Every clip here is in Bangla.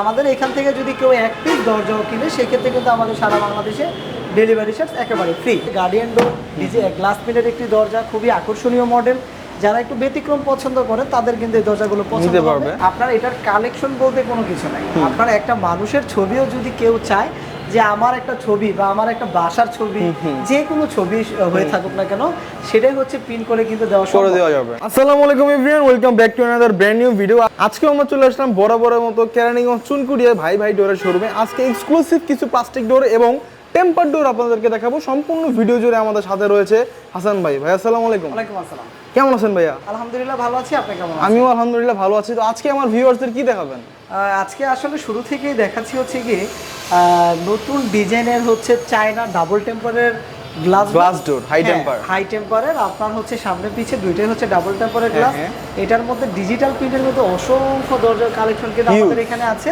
আমাদের এখান থেকে যদি কেউ এক পিস দরজাও কিনে সেক্ষেত্রে কিন্তু আমাদের সারা বাংলাদেশে ডেলিভারি চার্জ একেবারে ফ্রি গার্ডিয়ান ডোর নিজে গ্লাস মিলের একটি দরজা খুবই আকর্ষণীয় মডেল যারা একটু ব্যতিক্রম পছন্দ করে তাদের কিন্তু এই দরজাগুলো পছন্দ করবে পারবে। আপনার এটার কালেকশন বলতে কোনো কিছু নাই। আপনার একটা মানুষের ছবিও যদি কেউ চায় যে আমার একটা ছবি বা আমার একটা বাসার ছবি যে কোনো ছবি হয়ে থাকুক না কেন সেটাই হচ্ছে পিন করে কিন্তু দেওয়া করে দেওয়া যাবে। আসসালামু আলাইকুম everyone welcome back to another brand new video আজকে আমরা চলে আসলাম বড় বড় মতো কেরানীগঞ্জ চুনকুড়িয়া ভাই ভাই ডোরের শোরুমে আজকে এক্সক্লুসিভ কিছু প্লাস্টিক ডোর এবং টেম্পার ডোর আপনাদেরকে দেখাবো। সম্পূর্ণ ভিডিও জুড়ে আমাদের সাথে রয়েছে হাসান ভাই। ভাই আসসালামু আলাইকুম। ওয়ালাইকুম আসসালাম। কেমন আছেন ভাইয়া? আলহামদুলিল্লাহ ভালো আছি আপনি কেমন আমিও আলহামদুলিল্লাহ ভালো আছি। তো আজকে আমার ভিউয়ার্সদের কি দেখাবেন? আজকে আসলে শুরু থেকেই দেখাচ্ছি হচ্ছে কি নতুন ডিজাইনের হচ্ছে China double টেম্পারের Glass Glass door, high temper। High টেম্পারের আপনার হচ্ছে সামনে পিছে দুইটাই হচ্ছে ডাবল টেম্পারের গ্লাস হ্যাঁ। এটার মধ্যে ডিজিটাল প্রিন্টের মধ্যে অসংখ্য দরজার কালেকশন কিন্তু Huge। আমাদের এখানে আছে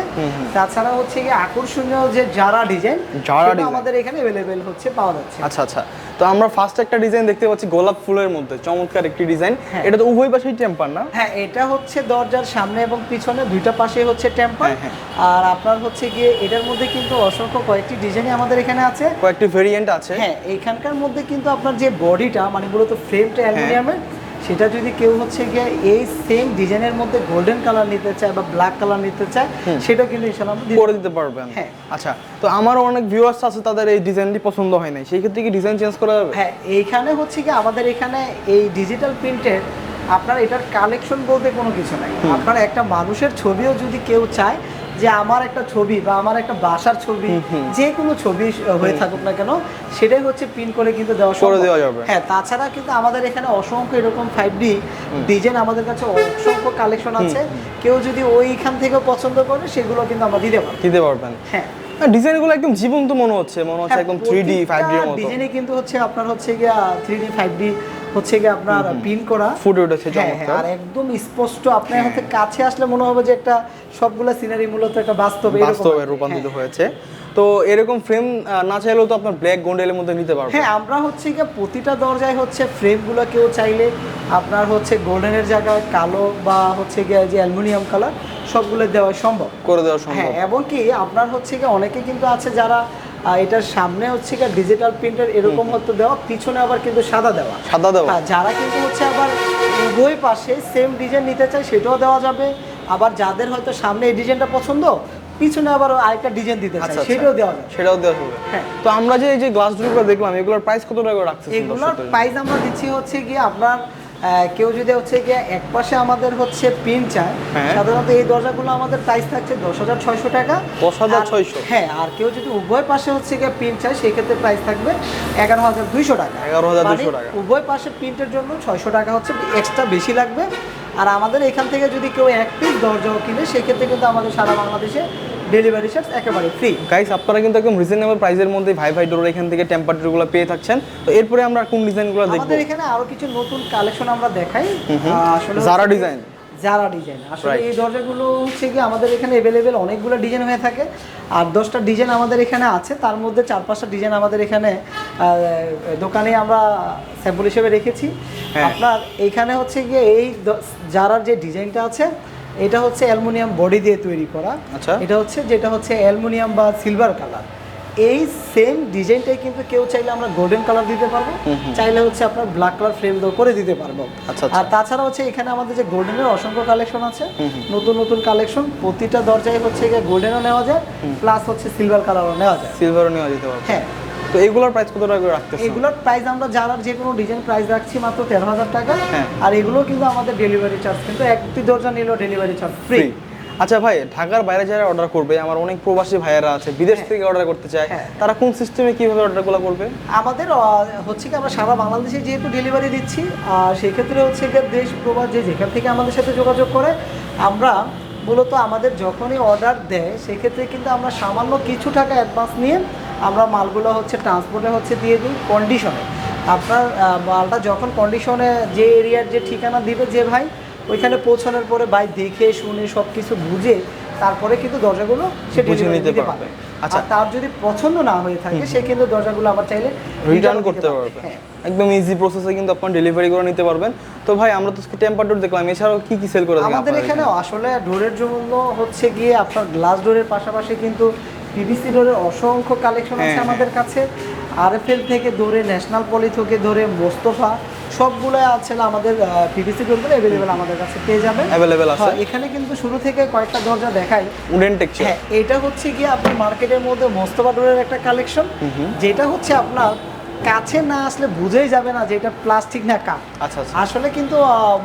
তাছাড়া হচ্ছে কি আকর্ষণীয় যে যারা ডিজাইন জারা design। আমাদের এখানে अवेलेबल হচ্ছে পাওয়া যাচ্ছে আচ্ছা আচ্ছা তো আমরা ফার্স্ট একটা ডিজাইন দেখতে পাচ্ছি গোলাপ ফুলের মধ্যে চমৎকার একটি ডিজাইন হ্যাঁ। এটা তো উভয় পাশেই টেম্পার না হ্যাঁ এটা হচ্ছে দরজার সামনে এবং পিছনে দুইটা পাশে হচ্ছে টেম্পার হ্যাঁ, আর আপনার হচ্ছে গিয়ে এটার মধ্যে কিন্তু অসংখ্য কয়েকটি ডিজাইনই আমাদের এখানে আছে কয়েকটি ভেরিয়েন্ট আছে হ্যাঁ এইখানকার মধ্যে কিন্তু আপনার যে বডিটা মানে মূলত ফ্রেমটা হ্যাঁ। অ্যালুমিনিয়ামের সেটা যদি কেউ হচ্ছে গিয়ে এই সেম ডিজাইনের মধ্যে গোল্ডেন কালার নিতে চায় বা ব্ল্যাক কালার নিতে চায় সেটা কিন্তু ইনশাআল্লাহ আমরা দিতে করে দিতে পারবেন। হ্যাঁ। আচ্ছা তো আমারও অনেক ভিউয়ার্স আছে তাদের এই ডিজাইনটি পছন্দ হয় নাই। সেই ক্ষেত্রে কি ডিজাইন চেঞ্জ করা যাবে? হ্যাঁ এইখানে হচ্ছে কি আমাদের এখানে এই ডিজিটাল প্রিন্টের আপনার এটার কালেকশন বলতে কোনো কিছু নাই। আপনার একটা মানুষের ছবিও যদি কেউ চায় যে আমার একটা ছবি বা আমার একটা বাসার ছবি যে কোনো ছবি হয়ে থাকুক না কেন সেটাই হচ্ছে প্রিন্ট করে কিন্তু দেওয়া করে দেওয়া যাবে। হ্যাঁ তাছাড়া কিন্তু আমাদের এখানে অসংখ্য এরকম ফাইভ ডি ডিজাইন আমাদের কাছে অসংখ্য কালেকশন আছে। কেউ যদি ওইখান থেকে পছন্দ করে সেগুলো কিন্তু আমরা দিতে পারব। দিতে পারবেন। হ্যাঁ। ডিজাইনগুলো একদম জীবন্ত মনে হচ্ছে। মনে হচ্ছে একদম থ্রি ডি ফাইভ ডি ডিজাইনে কিন্তু হচ্ছে আপনার হচ্ছে গিয়া থ্রি ডি ফাইভ ডি হচ্ছে গিয়ে আপনার পিন করা। ফুটে উঠেছে হ্যাঁ, হ্যাঁ, চমৎকার। আর একদম স্পষ্ট আপনার হাতে কাছে আসলে মনে হবে যে একটা সবগুলা সিনারি মূলত একটা বাস্তব এরকম বাস্তবে রূপান্তরিত হ্যাঁ। হয়েছে। তো এরকম ফ্রেম না চাইলেও তো আপনার ব্ল্যাক গোন্ডেলের মধ্যে নিতে পারবেন। হ্যাঁ আমরা হচ্ছে গিয়ে প্রতিটা দরজায় হচ্ছে ফ্রেমগুলো কেউ চাইলে আপনার হচ্ছে গোল্ডেনের জায়গায় কালো বা হচ্ছে গিয়ে যে অ্যালুমিনিয়াম কালার সবগুলো দেওয়া সম্ভব। করে দেওয়া সম্ভব। হ্যাঁ এবং কি আপনার হচ্ছে কি অনেকে কিন্তু আছে যারা আহ, এটার সামনে হচ্ছে কি ডিজিটাল প্রিন্টার এরকম হতো দেওয়া পিছনে আবার কিন্তু সাদা দেওয়া। সাদা দেওয়া। হ্যাঁ যারা কিন্তু হচ্ছে আবার উভয় পাশে সেম ডিজাইন নিতে চায় সেটাও দেওয়া যাবে। আবার যাদের হয়তো সামনে এই ডিজাইনটা পছন্দ পিছনে আবার আরেকটা ডিজাইন দিতে চায় আচ্ছা, আচ্ছা। সেটাও দেওয়া যাবে। সেটাও দেওয়া হবে হ্যাঁ। তো আমরা যে এই যে গ্লাস ডোরগুলো দেখলাম এগুলোর প্রাইস কত টাকা রাখতেছেন এগুলোর প্রাইস আমরা দিচ্ছি হচ্ছে গিয়ে আপনার কেউ যদি হচ্ছে গিয়ে এক পাশে আমাদের হচ্ছে পিন চায় হ্যাঁ। সাধারণত এই দরজাগুলো আমাদের প্রাইস থাকছে দশ হাজার ছয়শো টাকা দশ হাজার ছয়শো হ্যাঁ আর কেউ যদি উভয় পাশে হচ্ছে গিয়ে পিন চায় সেক্ষেত্রে প্রাইস থাকবে এগারো হাজার দুইশো টাকা 11,200 মানে টাকা। উভয় পাশে প্রিন্টের জন্য ছয়শো টাকা হচ্ছে এক্সট্রা বেশি লাগবে আর আমাদের এখান থেকে যদি কেউ এক পিস দরজাও কিনে সেক্ষেত্রে কিন্তু আমাদের সারা বাংলাদেশে ডেলিভারি চার্জ একেবারে ফ্রি গাইস আপনারা কিন্তু একদম রিজনেবল প্রাইসের মধ্যে ভাই ভাই ডোর এখান থেকে টেম্পারেচারগুলো পেয়ে থাকছেন। তো এরপরে আমরা কোন ডিজাইনগুলো দেখব? আমাদের এখানে আরও কিছু নতুন কালেকশন আমরা দেখাই। আসলে জারা ডিজাইন যারা ডিজাইন আসলে. এই দরজাগুলো হচ্ছে কি আমাদের এখানে অ্যাভেলেবেল অনেকগুলো ডিজাইন হয়ে থাকে। আর দশটা ডিজাইন আমাদের এখানে আছে। তার মধ্যে চার পাঁচটা ডিজাইন আমাদের এখানে দোকানে আমরা স্যাম্পল হিসেবে রেখেছি। হ্যাঁ। আপনার এখানে হচ্ছে গিয়ে এই যারার যে ডিজাইনটা আছে এটা হচ্ছে অ্যালুমিনিয়াম বডি দিয়ে তৈরি করা। আচ্ছা। এটা হচ্ছে যেটা হচ্ছে অ্যালুমিনিয়াম বা সিলভার কালার। এই সেম ডিজাইনটাই কিন্তু কেউ চাইলে আমরা গোল্ডেন কালার দিতে পারব। চাইলে হচ্ছে আপনার ব্ল্যাক কালার ফ্রেম করে দিতে পারব। আচ্ছা, আচ্ছা। আর তাছাড়া হচ্ছে এখানে আমাদের যে গোল্ডেনের অসংখ্য কালেকশন আছে নতুন নতুন কালেকশন প্রতিটা দরজায় হচ্ছে গোল্ডেনও নেওয়া যায় প্লাস হচ্ছে সিলভার কালারও নেওয়া যায়। সিলভারও নেওয়া যেতে পারবে হ্যাঁ। তো এইগুলোর প্রাইস কত টাকা করে রাখতেছেন এগুলোর প্রাইস আমরা যারা যে কোনো ডিজাইন প্রাইস রাখছি মাত্র তেরো হাজার টাকা। হ্যাঁ। আর এগুলো কিন্তু আমাদের ডেলিভারি চার্জ কিন্তু একটি দরজা নিলেও ডেলিভারি চার্জ ফ্রি আচ্ছা ভাই ঢাকার বাইরে যারা অর্ডার করবে আমার অনেক প্রবাসী ভাইয়েরা আছে বিদেশ থেকে অর্ডার করতে চায় হ্যাঁ। তারা কোন সিস্টেমে কীভাবে অর্ডারগুলো করবে? আমাদের হচ্ছে কি আমরা সারা বাংলাদেশে যেহেতু ডেলিভারি দিচ্ছি আর সেক্ষেত্রে হচ্ছে কি দেশ প্রবাস যে যেখান থেকে আমাদের সাথে যোগাযোগ করে আমরা মূলত আমাদের যখনই অর্ডার দেয়, সেক্ষেত্রে কিন্তু আমরা সামান্য কিছু টাকা অ্যাডভান্স নিয়ে আমরা মালগুলো হচ্ছে ট্রান্সপোর্টে হচ্ছে দিয়ে দিই কন্ডিশনে আপনার মালটা যখন কন্ডিশনে যে এরিয়ার যে ঠিকানা দিবে যে ভাই, ওইখানে পৌঁছানোর পরে ভাই দেখে শুনে সব কিছু বুঝে তারপরে কিন্তু দরজাগুলো সে ডেলিভারি নিতে পারবে। আচ্ছা। তার যদি পছন্দ না হয়ে থাকে সে কিন্তু দরজাগুলো আবার চাইলে রিটার্ন করতে পারবে। হ্যাঁ। একদম ইজি প্রসেসে কিন্তু আপনার ডেলিভারি করে নিতে পারবেন। তো ভাই আমরা তো টেম্পার ডোর দেখলাম। এছাড়াও কি কি সেল করে আমাদের এখানে? আসলে ডোরের জন্য হচ্ছে গিয়ে আপনার গ্লাস ডোরের পাশাপাশি কিন্তু পিভিসি ডোরের অসংখ্য কালেকশন আছে হ্যাঁ, আমাদের কাছে। আরএফএল থেকে ধরে ন্যাশনাল পলি থেকে ধরে মোস্তফা। সবগুলো আছে আমাদের পিভিসি ডোরগুলো অ্যাভেলেবেল আমাদের কাছে পেয়ে যাবেন। Available আছে। হ্যাঁ, এখানে কিন্তু শুরু থেকে কয়েকটা দরজা দেখাই। উডেন টেক্সচার হ্যাঁ এটা হচ্ছে গিয়ে আপনার মার্কেটের মধ্যে মোস্তফা ডোরের একটা কালেকশন যেটা হচ্ছে আপনার কাছে না আসলে বুঝেই যাবে না যে এটা প্লাস্টিক না কাঠ। আচ্ছা আচ্ছা। আসলে কিন্তু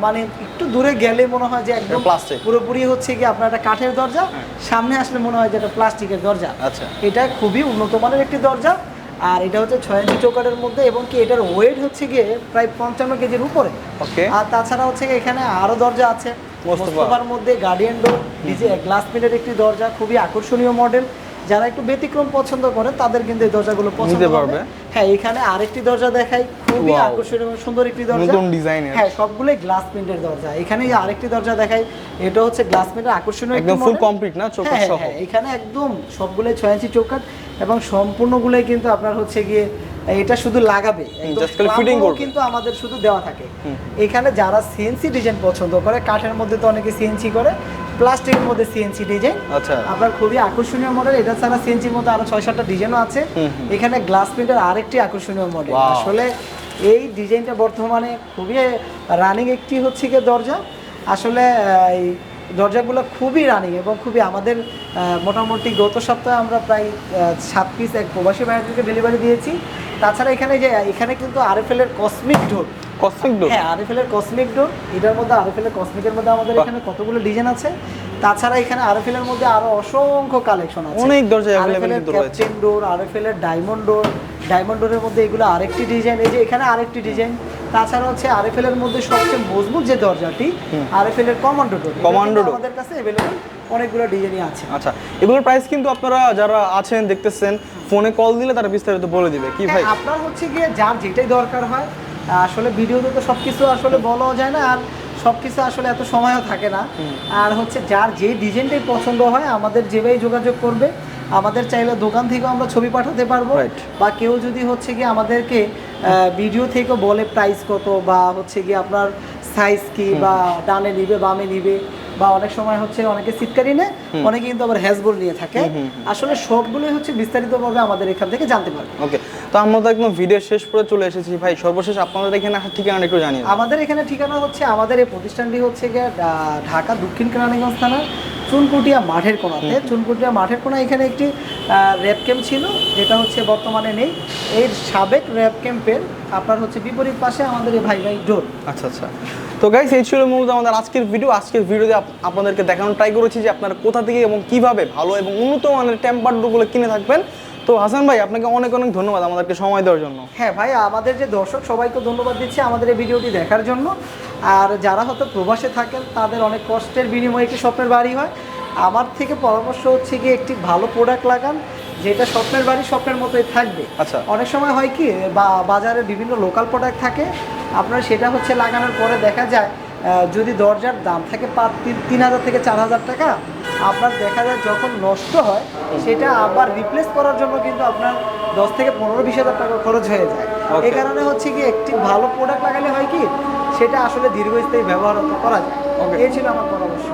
মানে একটু দূরে গেলে মনে হয় যে একদম plastic। পুরোপুরি হচ্ছে কি আপনার একটা কাঠের দরজা। সামনে আসলে মনে হয় যে এটা প্লাস্টিকের দরজা। আচ্ছা। এটা খুবই উন্নত মানের একটি দরজা। আর এটা হচ্ছে ছয় ইঞ্চি চৌকাটের মধ্যে এবং কি এটার ওয়েট হচ্ছে গিয়ে প্রায় পঞ্চান্ন কেজির উপরে। আর তাছাড়া হচ্ছে এখানে আরও দরজা আছে। মোস্তফা। মোস্তফার মধ্যে গার্ডিয়ান ডোর ডিজে গ্লাস প্লেটের একটি দরজা খুবই আকর্ষণীয় মডেল যারা একটু ব্যতিক্রম পছন্দ করে তাদের কিন্তু এই দরজাগুলো পছন্দ হবে। হ্যাঁ এখানে আরেকটি দরজা দেখাই। খুবই. আকর্ষণীয় এবং সুন্দর একটি দরজা। নতুন ডিজাইনের। হ্যাঁ সবগুলোই গ্লাস প্রিন্টের দরজা। এখানে এই আরেকটি দরজা দেখাই। এটা হচ্ছে গ্লাস প্রিন্টের আকর্ষণীয় একদম ফুল কমপ্লিট না? চৌকাঠ হ্যাঁ, সহ? হ্যাঁ, এখানে একদম সবগুলোই ছয় ইঞ্চি চৌকাট এবং সম্পূর্ণগুলোই কিন্তু আপনার হচ্ছে গিয়ে এটা শুধু লাগাবে। fitting করবে। কিন্তু আমাদের শুধু দেওয়া থাকে। এখানে যারা সিএনসি ডিজাইন পছন্দ করে কাঠের মধ্যে তো অনেকে সিএনসি করে প্লাস্টিকের মধ্যে সিএনসি ডিজাইন আচ্ছা। আপনার খুবই আকর্ষণীয় মডেল এটা ছাড়া সিএনসির মধ্যে আরও ছয় সাতটা ডিজাইনও আছে। এখানে গ্লাস প্রিন্টের আরেকটি আকর্ষণীয় মডেল আসলে এই ডিজাইনটা বর্তমানে খুবই রানিং একটি হচ্ছে গিয়ে দরজা। আসলে এই দরজাগুলো খুবই রানিং এবং খুবই আমাদের মোটামুটি গত সপ্তাহে আমরা প্রায় সাত পিস এক প্রবাসী বাইরে ডেলিভারি দিয়েছি। তাছাড়া এখানে যে এখানে কিন্তু আরএফএল এর কসমিক ডোর কসমিক ডোর হ্যাঁ আরএফএল এর কসমিক ডোর এটার মধ্যে আরএফএল এর কসমিকের মধ্যে আমাদের বাহ। এখানে কতগুলো ডিজাইন আছে তাছাড়া এখানে আরএফএল এর মধ্যে আরো অসংখ্য কালেকশন আছে অনেক দরজা available আরএফএল এর কিন্তু রয়েছে। ক্যাপ্টেন ডোর আরএফএল এর ডায়মন্ড ডোর ডায়মন্ড ডোরের মধ্যে এগুলো আরেকটি ডিজাইন এই যে এখানে আরেকটি ডিজাইন তাছাড়া হচ্ছে আরএফএল এর মধ্যে সবচেয়ে মজবুত যে দরজাটি আরএফএল এর কমান্ডো ডোর Commando door। আমাদের কাছে अवेलेबल অনেকগুলো ডিজাইনই আছে আচ্ছা এগুলোর প্রাইস কিন্তু আপনারা যারা আছেন দেখতেছেন ফোনে কল দিলে তারা বিস্তারিত বলে দিবে কি ভাই হ্যাঁ, আপনার হচ্ছে গিয়ে যার যেটাই দরকার হয় আসলে ভিডিওতে তো সব কিছু আসলে বলাও যায় না আর সব কিছু আসলে এত সময়ও থাকে না। আর হচ্ছে যার যে ডিজাইনটাই পছন্দ হয় আমাদের যেভাবেই যোগাযোগ করবে আমাদের চাইলে দোকান থেকেও আমরা ছবি পাঠাতে পারব। বা কেউ যদি হচ্ছে গিয়ে আমাদেরকে ভিডিও থেকে বলে প্রাইস কত বা হচ্ছে গিয়ে আপনার সাইজ কি বা ডানে নিবে বামে নিবে বা অনেক সময় হচ্ছে অনেকে সিটকারি নেয় অনেকে কিন্তু আবার হ্যাজবল নিয়ে থাকে। আসলে সবগুলোই হচ্ছে বিস্তারিতভাবে আমাদের এখান থেকে জানতে পারবে। ওকে তো আমরা তো একদম ভিডিও শেষ করে চলে এসেছি। ভাই সর্বশেষ আপনাদের এখানে আসার ঠিকানা একটু জানিয়ে আমাদের এখানে ঠিকানা হচ্ছে আমাদের এই প্রতিষ্ঠানটি হচ্ছে গিয়ে ঢাকা দক্ষিণ কেরানীগঞ্জ থানার চুনকুটিয়া মাঠের কোনাতে। চুনকুটিয়া মাঠের কোনা এখানে একটি র্যাপ ক্যাম্প ছিল যেটা হচ্ছে বর্তমানে নেই। এর সাবেক র্যাপ ক্যাম্পের আপনার হচ্ছে বিপরীত পাশে আমাদের এই ভাই ভাই ডোর। আচ্ছা আচ্ছা। তো গাইস এই ছিল মূলত আমাদের আজকের ভিডিও আজকের ভিডিওতে আপনাদেরকে দেখানোর ট্রাই করেছি যে আপনারা কোথা থেকে এবং কীভাবে ভালো এবং উন্নত মানের টেম্পার ডোরগুলো কিনে থাকবেন। তো হাসান ভাই আপনাকে অনেক অনেক ধন্যবাদ আমাদেরকে সময় দেওয়ার জন্য। হ্যাঁ ভাই আমাদের যে দর্শক সবাইকে ধন্যবাদ দিচ্ছি আমাদের এই ভিডিওটি দেখার জন্য। আর যারা হয়তো প্রবাসে থাকেন তাদের অনেক কষ্টের বিনিময়ে একটি স্বপ্নের বাড়ি হয়। আমার থেকে পরামর্শ হচ্ছে গিয়ে একটি ভালো প্রোডাক্ট লাগান যেটা স্বপ্নের বাড়ি স্বপ্নের মতোই থাকবে। আচ্ছা। অনেক সময় হয় কি বা বাজারে বিভিন্ন লোকাল প্রোডাক্ট থাকে আপনার সেটা হচ্ছে লাগানোর পরে দেখা যায় যদি দরজার দাম থাকে পাঁচ তিন তিন হাজার থেকে চার হাজার টাকা আপনার দেখা যায় যখন নষ্ট হয় সেটা আবার রিপ্লেস করার জন্য কিন্তু আপনার দশ থেকে পনেরো বিশ হাজার টাকা খরচ হয়ে যায়। এ এই কারণে হচ্ছে কি একটি ভালো প্রোডাক্ট লাগালে হয় কি সেটা আসলে দীর্ঘস্থায়ী ব্যবহার করা যায়. এই ছিল আমার পরামর্শ।